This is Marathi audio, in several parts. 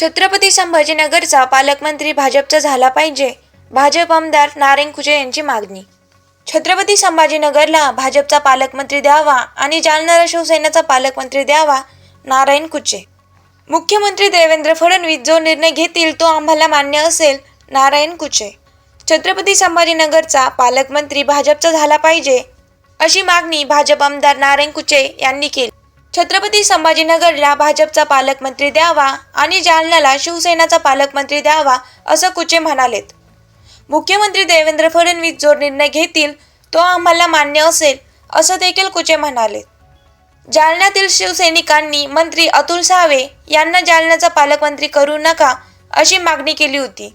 छत्रपती संभाजीनगरचा पालकमंत्री भाजपचा झाला पाहिजे. भाजप आमदार नारायण कुचे यांची मागणी. छत्रपती संभाजीनगरला भाजपचा पालकमंत्री द्यावा आणि जालनारा शिवसेनेचा पालकमंत्री द्यावा नारायण कुचे मुख्यमंत्री देवेंद्र फडणवीस जो निर्णय घेतील तो आम्हाला मान्य असेल नारायण कुचे छत्रपती संभाजीनगरचा पालकमंत्री भाजपचा झाला पाहिजे अशी मागणी भाजप आमदार नारायण कुचे यांनी केली. छत्रपती संभाजीनगरला भाजपचा पालकमंत्री द्यावा आणि जालन्याला शिवसेनाचा पालकमंत्री द्यावा असं कुचे म्हणालेत. मुख्यमंत्री देवेंद्र फडणवीस जो निर्णय घेतील तो आम्हाला मान्य असेल असं देखील कुचे म्हणाले जालन्यातील शिवसैनिकांनी मंत्री अतुल सावे यांना जालन्याचा पालकमंत्री करू नका अशी मागणी केली होती.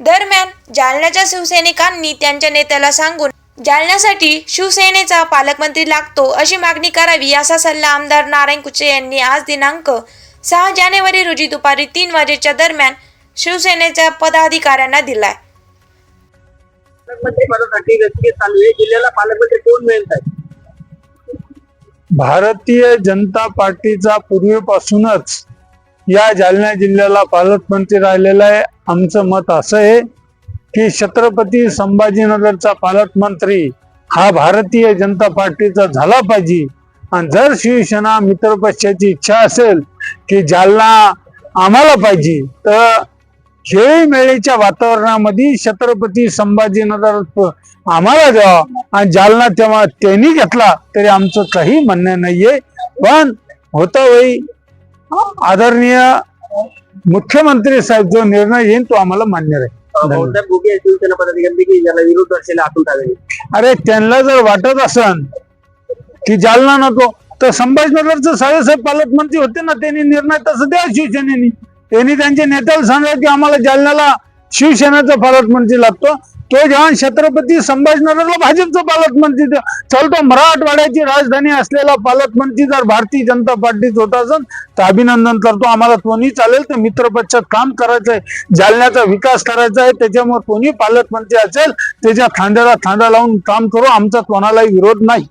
दरम्यान जालन्याच्या शिवसैनिकांनी त्यांच्या नेत्याला सांगून जालन्यासाठी शिवसेनेचा पालकमंत्री लागतो अशी मागणी करावी असा सल्ला आमदार नारायण कुचे यांनी आज दिनांक सहा जानेवारी रोजी दुपारी तीन वाजेच्या दरम्यान शिवसेनेच्या पदाधिकाऱ्यांना दिलाय. भारतीय जनता पार्टीचा पूर्वीपासूनच या जालना जिल्ह्याला पालकमंत्री राहिलेला आहे. आमचं मत असं आहे की छत्रपती संभाजीनगरचा पालकमंत्री हा भारतीय जनता पार्टीचा झाला पाहिजे. आणि जर शिवसेना मित्रपक्षाची इच्छा असेल की जालना आम्हाला पाहिजे तर खेळीमेळीच्या वातावरणामध्ये छत्रपती संभाजीनगर आम्हाला द्यावा. आणि जालना तेव्हा त्यांनी घेतला तरी आमचं काही म्हणणं नाहीये. पण होता वेळी आदरणीय मुख्यमंत्री साहेब जो निर्णय येईल तो आम्हाला मान्य राहील. भाऊसाहेब शिवसेना पदाधिकारी ज्याला विरोध अरे त्यांना जर वाटत असन की जालना नको तर संभाजीनगरचं साहेबसाहेब पालकमंत्री होते ना त्यांनी निर्णय तसं द्या शिवसेनेनी. त्यांनी त्यांच्या नेत्याला सांगा की आम्हाला जालन्याला शिवसेनेचा पालकमंत्री लागतो. तो जेव्हा छत्रपती संभाजीनगरला भाजपचा पालकमंत्री चलतो मराठवाड्याची राजधानी असलेला पालकमंत्री जर भारतीय जनता पार्टीत होत असेल तर अभिनंदन करतो. आम्हाला कोणी चालेल तर मित्रपक्षात काम करायचं आहे जालन्याचा विकास करायचा आहे त्याच्यामुळे कोणी पालकमंत्री असेल त्याच्या खांद्याला खांदा लावून काम करू. आमचा कोणालाही विरोध नाही.